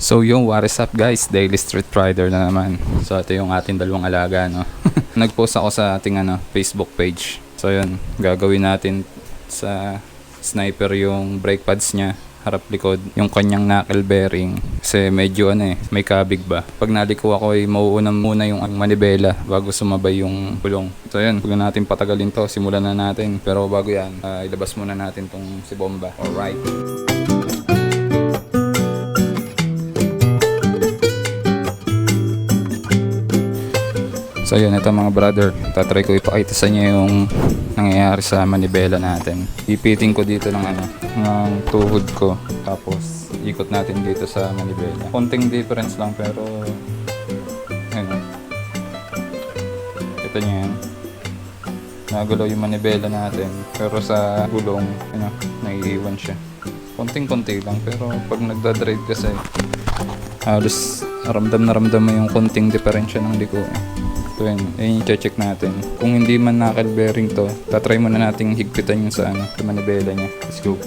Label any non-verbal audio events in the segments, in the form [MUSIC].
So yung what is up guys, Daily Street Rider na naman. So ito yung ating dalawang alaga no. [LAUGHS] Nag-post ako sa ating ano, Facebook page. So yun, gagawin natin sa sniper yung brake pads niya harap likod yung kanyang knuckle bearing. Kasi medyo ano eh may kabig ba? Pag naliko ako ay mauuna muna yung ang manibela bago sumabay yung gulong so yun huwag na natin patagalin to. Simulan na natin. Pero bago yan ah, ilabas muna natin tong si Bomba. Alright So yun, ito mga brother, tatry ko ipakita sa inyo yung nangyayari sa manibela natin. Ipiting ko dito ng ano, ng tuhod ko, tapos ikot natin dito sa manibela. Konting difference lang pero, ano, ito nyo yan. Nagalaw yung manibela natin, pero sa gulong, ano, naiiwan siya. Konting-konti lang, pero pag nagdadrive kasi, halos ramdam na ramdam mo yung konting diferensya ng liko eh. So yun, yun yung check natin. Kung hindi man knuckle bearing to, tatry muna nating higpitan yung sa ano, sa manibela niya. Let's go.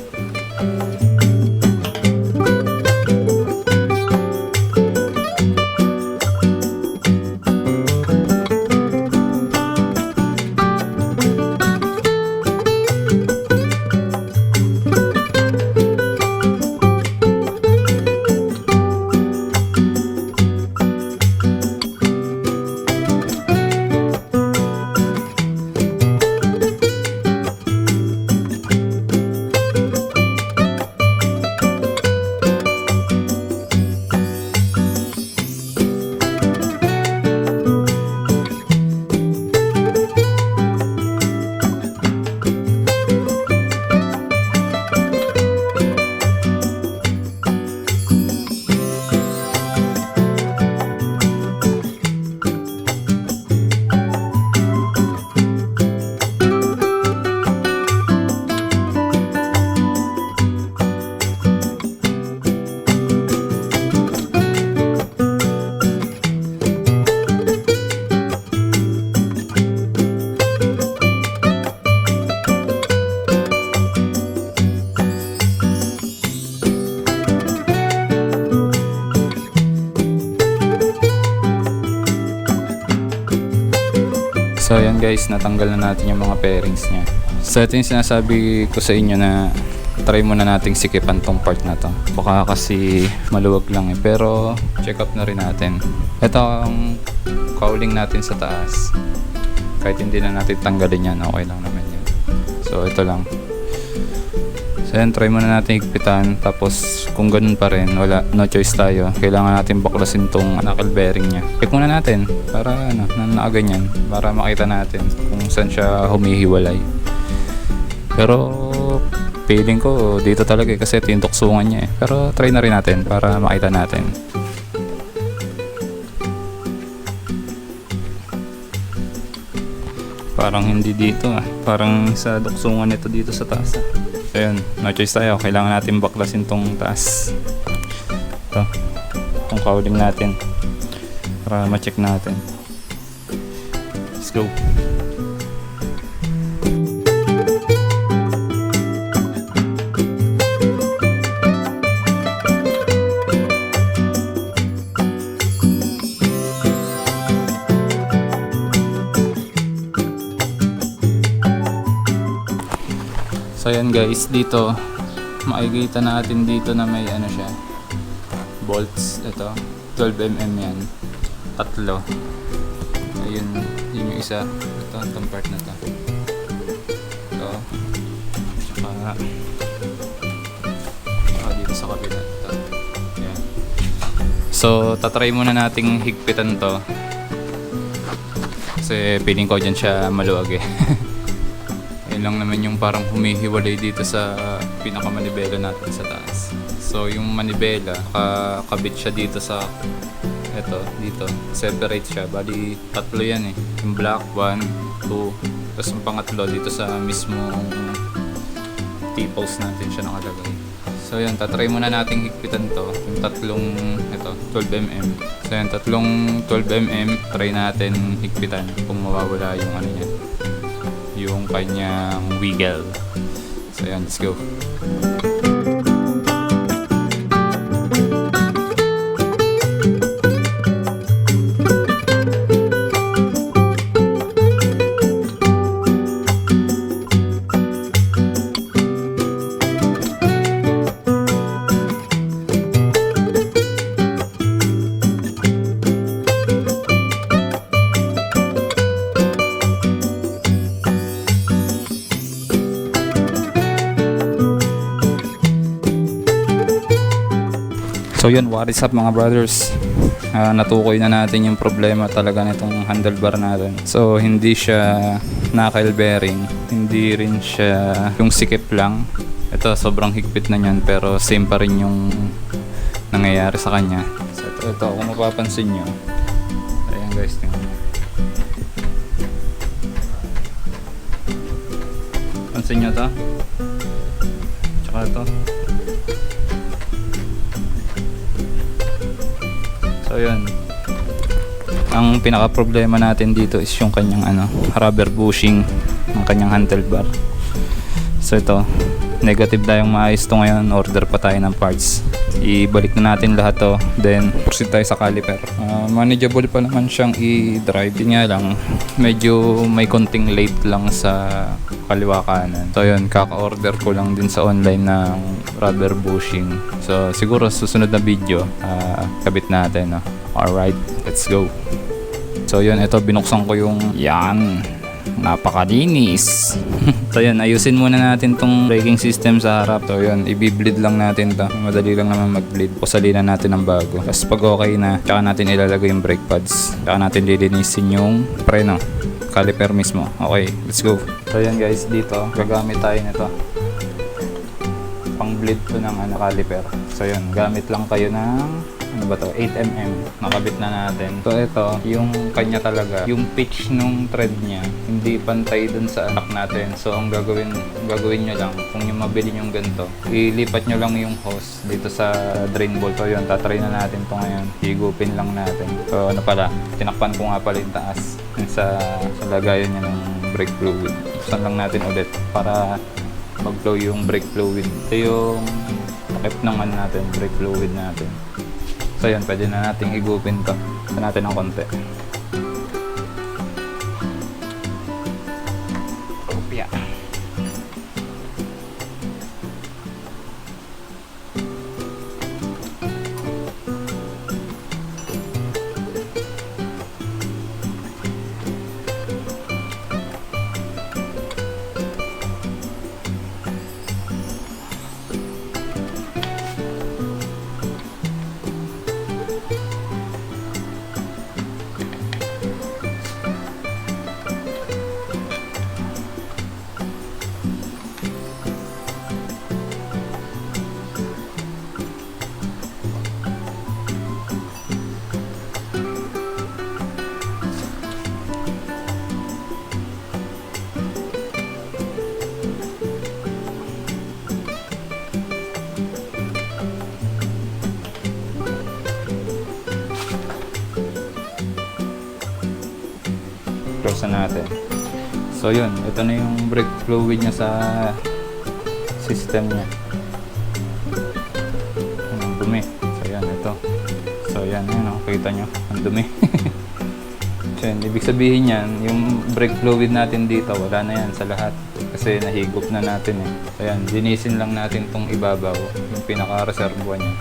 Guys, natanggal na natin yung mga pairings niya. So ito yung sinasabi ko sa inyo na try muna nating sikipan tong part na to. Baka kasi maluwag lang eh. Pero check up na rin natin. Ito ang cowling natin sa taas. Kahit hindi na natin tanggalin yan, okay lang naman yan. So ito lang. So yan, try muna natin higpitan. Tapos kung ganun pa rin, wala, no choice tayo. Kailangan natin baklasin tong knuckle bearing niya. Check muna natin para ano, na ganyan. Para makita natin kung saan siya humihiwalay. Pero feeling ko dito talaga eh, kasi tuksungan niya eh. Pero try na rin natin para makita natin. Parang hindi dito ah. Parang sa duksungan nito dito sa taas ah. So yun, no choice tayo. Kailangan natin baklasin tong taas. Ito. Itong cowling natin. Para ma-check natin. Let's go. Guys, dito makikita natin dito na may ano siya bolts ito 12mm yan tatlo. Ayun yun yung isa ito itong part na to. Ito tsaka tsaka dito sa kabila ito. Yan so tatry muna nating higpitan to. Kasi feeling ko dyan siya maluwag eh [LAUGHS] lang naman yung parang humihiwalay dito sa pinakamanibela natin sa taas. So yung manibela, kakabit siya dito sa eto, dito. Separate siya. Bali, tatlo yan eh. Yung black, one, two. Tapos yung pangatlo dito sa mismong T-post natin siya nakalagay. So yun, tatry muna nating higpitan to. Yung tatlong, ito, 12mm. So yun, tatlong 12mm, try natin higpitan kung mawawala yung ano niya yung kanyang wiggle. So yan, let's go. So yun, what is up mga brothers? Ah, natukoy na natin yung problema talaga nitong handlebar natin. So hindi siya knuckle bearing, hindi rin siya yung sikip lang. Ito sobrang higpit na niyan pero same pa rin yung nangyayari sa kanya. So ito, ito kung mapapansin nyo. Ayan guys, tingnan nyo. Pansin nyo to? Tsaka ito. So yun. Ang pinaka problema natin dito is yung kanyang ano, rubber bushing ng kanyang handlebar. So ito, negative tayong maayos to ngayon. Order pa tayo ng parts. Ibalik na natin lahat to. Then, proceed tayo sa caliper. Ah, manageable pa naman siyang i-drive. Yun nga lang, medyo may konting late lang sa kaliwa kanan. So yun, kaka-order ko lang din sa online ng rubber bushing. So siguro susunod na video, ah, kabit natin. No? Alright, let's go. So yun, ito binuksan ko yung yan. Napakalinis. [LAUGHS] so yun, ayusin muna natin tong braking system sa harap. So yun, i-bleed lang natin to. Madali lang naman mag-bleed. Pusalina natin ng bago. Tapos pag okay na, tsaka natin ilalagay yung brake pads. Tsaka natin lilinisin yung preno. Caliper mismo. Okay, let's go. So yun guys, dito gagamit tayo nito. Pang bleed to ng ano, caliper. So yun, gamit lang kayo ng ano ba to? 8mm. Nakabit na natin. So ito, yung kanya talaga, yung pitch nung thread niya, hindi pantay dun sa anak natin. So ang gagawin, gagawin nyo lang, kung yung mabili yung ganito, ilipat nyo lang yung hose dito sa drain bolt. So yun, tatry na natin to ngayon. Higupin lang natin. So ano pala, tinakpan ko nga pala yung taas sa, sa lagayan niya ng brake fluid. Buksan lang natin ulit para mag-flow yung brake fluid. Ito yung takip ano natin, brake fluid natin. So yun, pwede na nating higupin to. Ito natin ng konti. So yun, ito na yung brake fluid niya sa system niya. Ang dumi. So yan, ito. So yan, yun, oh, kita nyo, ang dumi. [LAUGHS] so yan, ibig sabihin yan, yung brake fluid natin dito, wala na yan sa lahat. Kasi nahigop na natin eh. So yan, linisin lang natin tong ibabaw, yung pinaka-reservoir niya.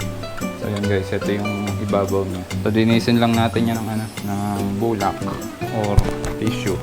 So yun guys, ito yung ibabaw niya. So linisin lang natin yan ng, ano, ng bulak or tissue.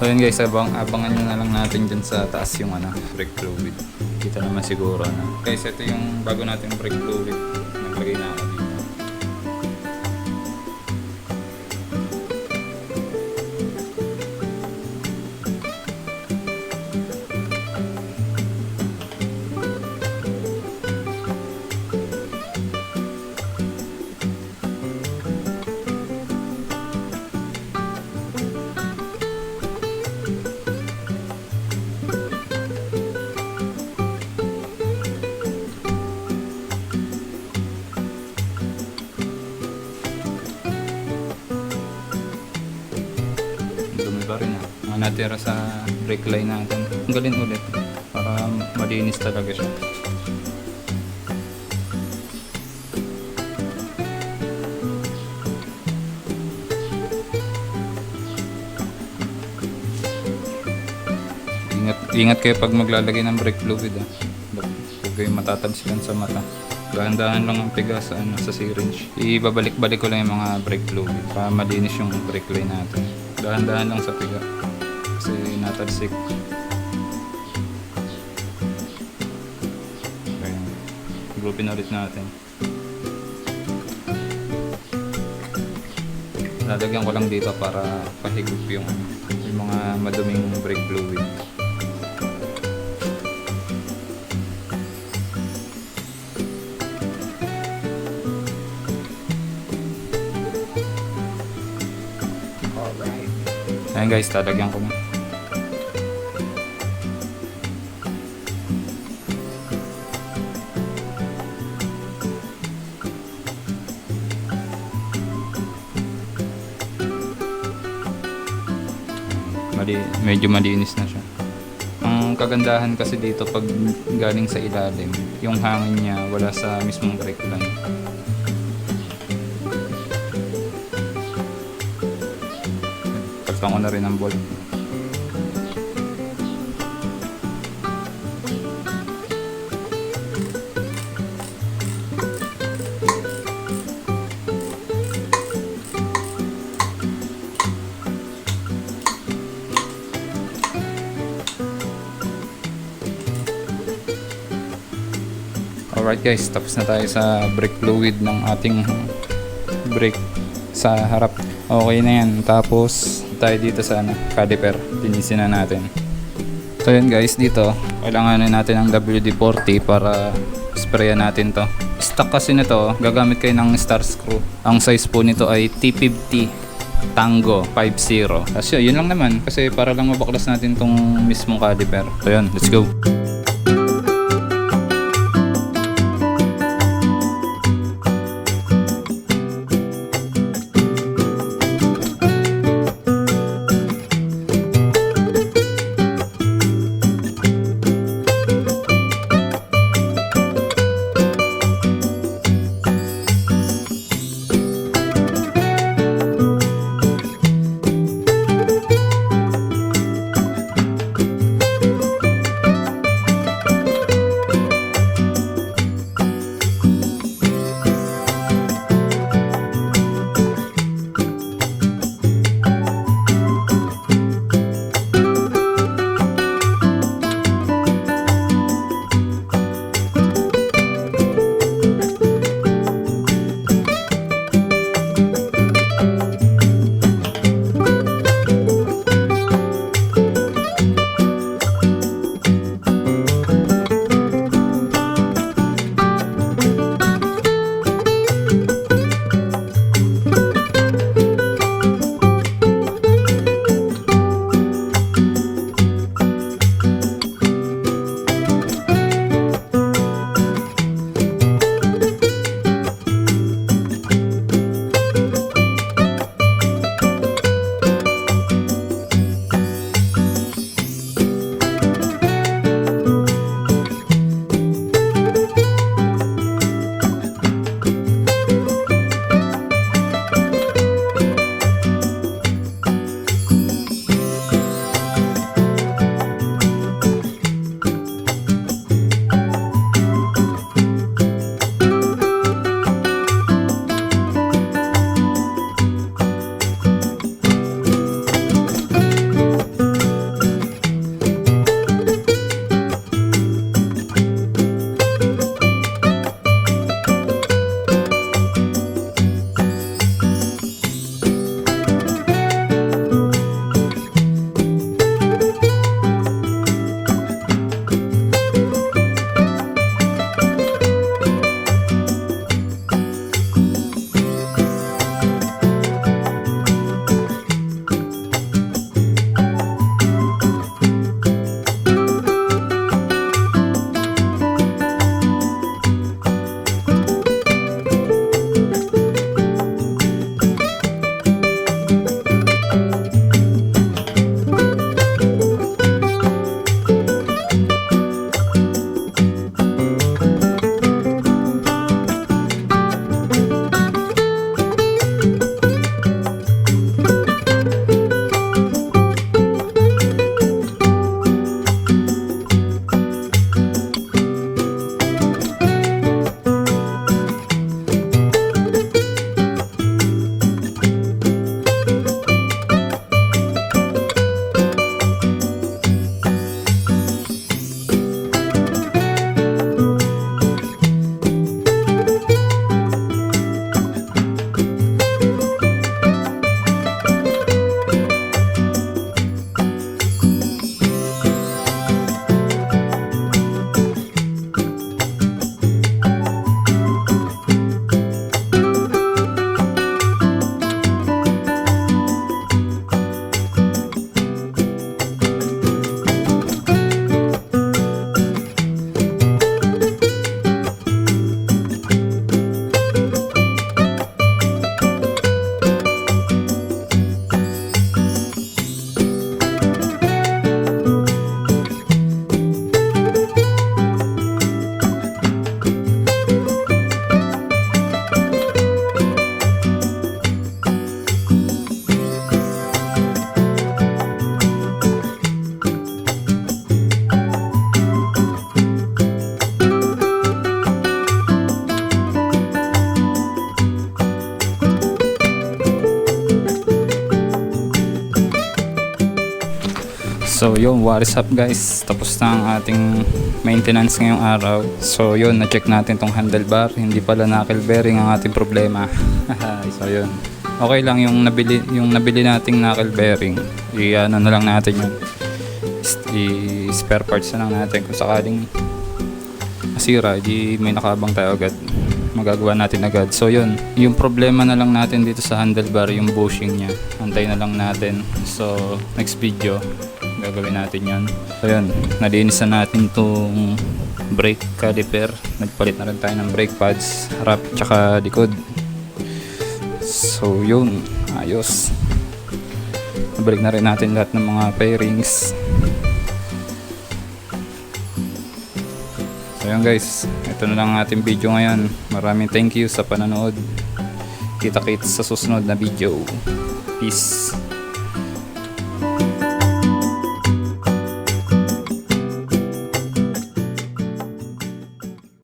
So yun guys, abang, abangan nyo na lang natin dyan sa taas yung ano, brake fluid. Kita naman siguro na. Guys, ito yung bago natin brake fluid. Natira sa brake line natin. Tanggalin ulit para malinis talaga siya. Ingat, ingat kayo pag maglalagay ng brake fluid ah. Huwag kayong matatalsikan sa mata. Dahan-dahan lang ang piga sa, ano, sa syringe. Ibabalik-balik ko lang yung mga brake fluid para malinis yung brake line natin. Dahan-dahan lang sa piga. Kasi natalsik. Ayan. Groupin ulit natin. Lalagyan ko lang dito para pahigop yung, yung mga maduming brake fluid. Ayan guys, talagyan ko na. Medyo malinis na siya. Ang kagandahan kasi dito pag galing sa ilalim, yung hangin niya wala sa mismong brake line. Kalpan ko na rin ang bolt. Alright guys, tapos na tayo sa brake fluid ng ating brake sa harap. Okay na yan. Tapos tayo dito sa ano, caliper. Linisin na natin. So yun guys, dito kailangan na natin ng WD-40 para sprayan natin to. Stock kasi nito, gagamit kayo ng star screw. Ang size po nito ay T50 Tango 50. Kasi yun lang naman kasi para lang mabaklas natin tong mismong caliper. So yun, let's go. So yun, what is up guys? Tapos na ang ating maintenance ngayong araw. So yun, na-check natin tong handlebar. Hindi pala knuckle bearing ang ating problema. [LAUGHS] so yun. Okay lang yung nabili, yung nabili nating knuckle bearing. I-ano na lang natin yung i-spare parts na lang natin kung sakaling masira, di may nakabang tayo agad magagawa natin agad. So yun, yung problema na lang natin dito sa handlebar, yung bushing niya. Antay na lang natin. So next video, gagawin natin yun. So yun, nalinis na natin tong brake caliper. Nagpalit na rin tayo ng brake pads, harap tsaka likod. So yun, ayos. Nabalik na rin natin lahat ng mga pairings. So yun guys, ito na lang ang ating video ngayon. Maraming thank you sa panonood. Kita-kits sa susunod na video. Peace.